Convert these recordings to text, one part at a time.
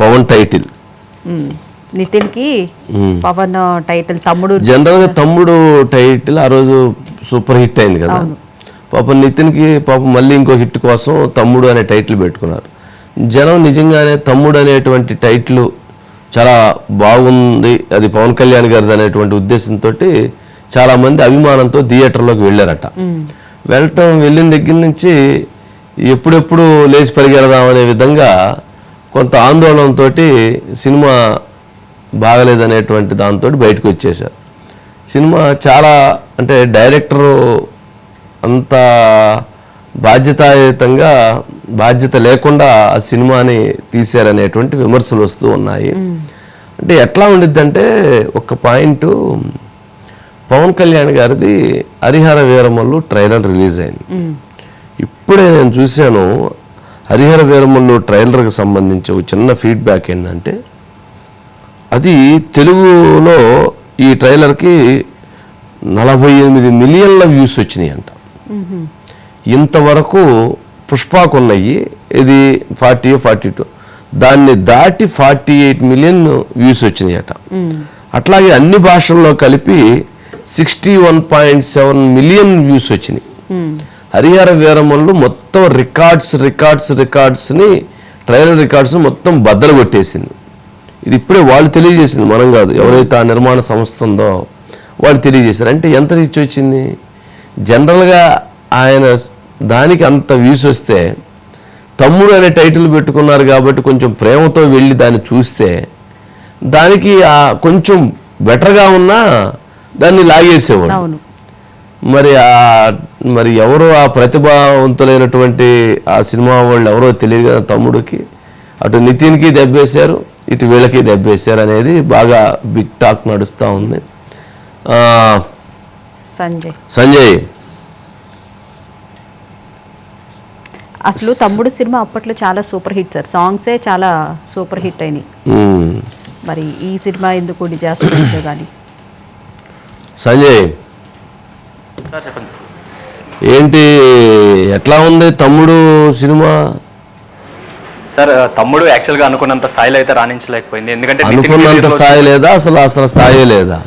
Pawan title. ఉమ్. నితిన్కి Pawan title Thammudu. జనరల్గా తమ్ముడు టైటిల్ ఆ రోజు సూపర్ హిట్ అయింది కదా. పాపం నితిన్కి పాపం మళ్ళీ ఇంకో హిట్ కోసం తమ్ముడు అనే టైటిల్ పెట్టుకున్నారు. జనం నిజంగానే తమ్ముడు అనేటువంటి టైటిల్ చాలా బాగుంది. అది పవన్ కళ్యాణ్ గారిది అనేటువంటి ఉద్దేశంతో చాలా మంది అభిమానంతో థియేటర్లోకి వెళ్ళారట. వెళ్ళటం వెళ్ళిన దగ్గర నుంచి ఎప్పుడెప్పుడు లేచి పరిగెడదాం అనే విధంగా కొంత ఆందోళనతో సినిమా బాగలేదనేటువంటి దాంతో బయటకు వచ్చేసారు సినిమా చాలా అంటే డైరెక్టరు అంత బాధ్యతాయుతంగా బాధ్యత లేకుండా ఆ సినిమాని తీశారనేటువంటి విమర్శలు వస్తూ ఉన్నాయి. అంటే ఎట్లా ఉండిద్దంటే ఒక పాయింట్ పవన్ కళ్యాణ్ గారిది హరిహర వీరమల్లు ట్రైలర్ రిలీజ్ అయింది ఇప్పుడే నేను చూశాను హరిహర వీరమల్లు ట్రైలర్కి సంబంధించి ఒక చిన్న ఫీడ్బ్యాక్ ఏంటంటే అది తెలుగులో ఈ ట్రైలర్కి నలభై ఎనిమిది మిలియన్ల వ్యూస్ వచ్చినాయి అంట ఇంతవరకు పుష్పాకు ఉన్నాయి ఇది ఫార్టీ ఫార్టీ టూ దాన్ని దాటి ఫార్టీ ఎయిట్ మిలియన్ వ్యూస్ వచ్చినాయట. అట్లాగే అన్ని భాషల్లో కలిపి sixty one point seven million views వచ్చినాయి. హరిహర వీరమల్లు మొత్తం రికార్డ్స్ రికార్డ్స్ రికార్డ్స్ని ట్రైలర్ రికార్డ్స్ మొత్తం బద్దలు కొట్టేసింది. ఇది ఇప్పుడే వాళ్ళు తెలియజేసింది మనం కాదు. ఎవరైతే ఆ నిర్మాణ సంస్థ ఉందో వాళ్ళు తెలియజేశారు. అంటే ఎంత రీచ్ వచ్చింది? జనరల్గా ఆయన దానికి అంత వ్యూస్ వస్తే తమ్ముడు అనే టైటిల్ పెట్టుకున్నారు కాబట్టి కొంచెం ప్రేమతో వెళ్ళి దాన్ని చూస్తే దానికి ఆ కొంచెం బెటర్గా ఉన్నా దాన్ని లాగేసేవాడు. మరి ఆ మరి ఎవరో ఆ ప్రతిభావంతులైనటువంటి ఆ సినిమా వాళ్ళు ఎవరో తెలియదు కదా తమ్ముడికి. అటు నితిన్కి దెబ్బేశారు ఇటు వీళ్ళకి దెబ్బేశారు అనేది బాగా బిగ్ టాక్ నడుస్తూ ఉంది. సంజయ్. సంజయ్. అసలు తమ్ముడు సినిమా అప్పట్లో చాలా సూపర్ హిట్ సార్. సాంగ్సే చాలా సూపర్ హిట్ అయినాయి. మరి ఈ సినిమా ఎందుకు డిజాస్టర్ కానీ సంజయ్. సార్ చెప్పండి సార్. ఏంటి ఎట్లా ఉంది తమ్ముడు సినిమా? సార్ తమ్ముడు యాక్చువల్గా అనుకున్నంత స్థాయిలో అయితే రాణించలేకపోయింది. ఎందుకంటే నితిన్ అనుకున్నంత స్థాయి లేదా? అసలు అసలు స్థాయి లేదా?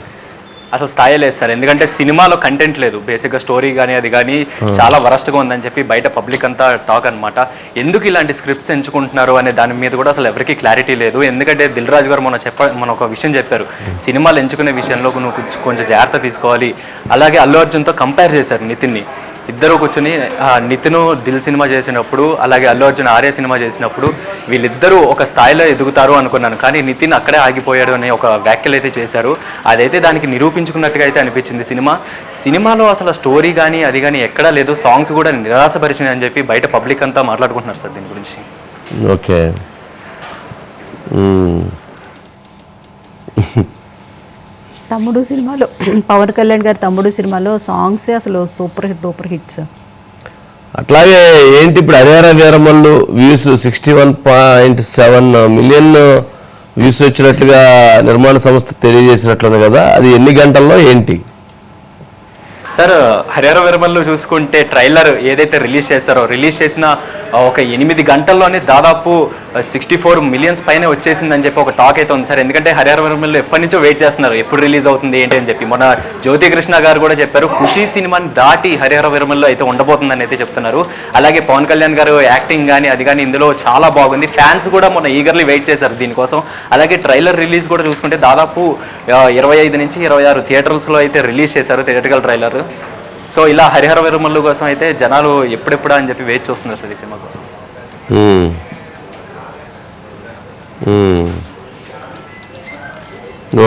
అసలు స్థాయి లేదు సార్. ఎందుకంటే సినిమాలో కంటెంట్ లేదు. బేసిక్గా స్టోరీ కానీ అది కానీ చాలా వరస్ట్గా ఉందని చెప్పి బయట పబ్లిక్ అంతా టాక్ అన్నమాట. ఎందుకు ఇలాంటి స్క్రిప్ట్స్ ఎంచుకుంటున్నారు అనే దాని మీద కూడా అసలు ఎవరికీ క్లారిటీ లేదు. ఎందుకంటే దిల్ రాజు గారు మొన్న చెప్ప మన ఒక విషయం చెప్పారు. సినిమాలు ఎంచుకునే విషయంలో నువ్వు కొంచెం- కొంచెం జాగ్రత్త తీసుకోవాలి. అలాగే అల్లు అర్జున్తో కంపేర్ చేశారు నితిన్ని. ఇద్దరు కూర్చొని నితిను దిల్ సినిమా చేసినప్పుడు అలాగే అల్లు అర్జున్ ఆర్య సినిమా చేసినప్పుడు వీళ్ళిద్దరూ ఒక స్థాయిలో ఎదుగుతారు అనుకున్నాను. కానీ నితిన్ అక్కడే ఆగిపోయాడు అనే ఒక వ్యాఖ్యలు అయితే చేశారు. అదైతే దానికి నిరూపించుకున్నట్టుగా అయితే అనిపించింది సినిమా. సినిమాలో అసలు స్టోరీ కానీ అది కానీ ఎక్కడా లేదు. సాంగ్స్ కూడా నిరాశపరిచినాయి అని చెప్పి బయట పబ్లిక్ అంతా మాట్లాడుకుంటున్నారు సార్ దీని గురించి. ఓకే. తమ్ముడు సినిమాలో పవన్ కళ్యాణ్ గారి తమ్ముడు సినిమాలో సాంగ్సే అసలు సూపర్ హిట్ సూపర్ హిట్స్ అట్లాగే ఏంటి ఇప్పుడు Harihara Veeramallu views sixty one point seven million views వచ్చినట్లుగా నిర్మాణ సంస్థ తెలియజేసినట్లుంది కదా అది ఎన్ని గంటల్లో ఏంటి? సార్ హరిహర విరమల్లో చూసుకుంటే ట్రైలర్ ఏదైతే రిలీజ్ చేశారో రిలీజ్ చేసిన ఒక ఎనిమిది గంటల్లోనే దాదాపు సిక్స్టీ ఫోర్ మిలియన్స్ పైన వచ్చేసిందని చెప్పి ఒక టాక్ అయితే ఉంది సార్. ఎందుకంటే హరిహర విరమల్లో ఎప్పటి నుంచో వెయిట్ చేస్తున్నారు. ఎప్పుడు రిలీజ్ అవుతుంది ఏంటి అని చెప్పి. మొన్న జ్యోతి కృష్ణ గారు కూడా చెప్పారు ఖుషి సినిమాని దాటి హరిహర విరమల్లో అయితే ఉండబోతుందని అయితే చెప్తున్నారు. అలాగే పవన్ కళ్యాణ్ గారు యాక్టింగ్ కానీ అది కానీ ఇందులో చాలా బాగుంది. ఫ్యాన్స్ కూడా మొన్న ఈగర్లీ వెయిట్ చేశారు దీనికోసం. అలాగే ట్రైలర్ రిలీజ్ కూడా చూసుకుంటే దాదాపు ఇరవై ఐదు నుంచి ఇరవై ఆరు థియేటర్స్లో అయితే రిలీజ్ చేశారు థియేటర్కల్ ట్రైలర్ సో ఇలా హరిహర విరమల్లు కోసం అయితే జనాలు ఎప్పుడెప్పుడా అని చెప్పి వెయిట్ చూస్తున్నారు సార్ ఈ సినిమా కోసం.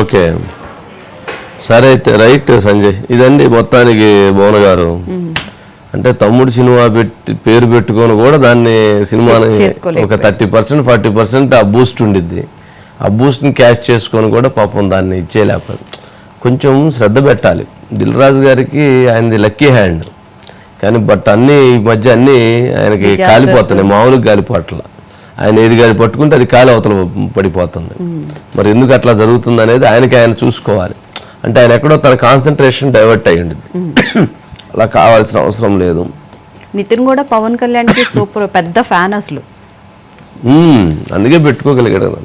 ఓకే. సరే అయితే రైట్ సంజయ్. ఇదండి మొత్తానికి భువన గారు. అంటే తమ్ముడు సినిమా పెట్టి పేరు పెట్టుకొని కూడా దాన్ని సినిమాని. ఒక థర్టీ పర్సెంట్ ఫార్టీ పర్సెంట్ ఆ బూస్ట్ ఉండిద్ది. ఆ బూస్ట్ని క్యాష్ చేసుకొని కూడా పాపం దాన్ని ఇచ్చేయలేకపోయారు. కొంచెం శ్రద్ధ పెట్టాలి. దిల్ రాజు గారికి ఆయనది లక్కీ హ్యాండ్. కానీ బట్ అన్ని ఈ మధ్య అన్ని ఆయనకి. కాలిపోతున్నాయి మామూలుగా గాలిపోట్ల ఆయన ఏది గాలి పట్టుకుంటే అది కాలి అవతల పడిపోతుంది. మరి ఎందుకు అట్లా జరుగుతుంది అనేది ఆయనకి ఆయన చూసుకోవాలి. అంటే ఆయన ఎక్కడో తన కాన్సన్ట్రేషన్ డైవర్ట్ అయ్యి ఉండేది. అలా కావాల్సిన అవసరం లేదు. నితిన్ కూడా పవన్ కళ్యాణ్కి సూపర్ పెద్ద ఫ్యాన్ అసలు. అందుకే పెట్టుకోగలిగాడు కదా.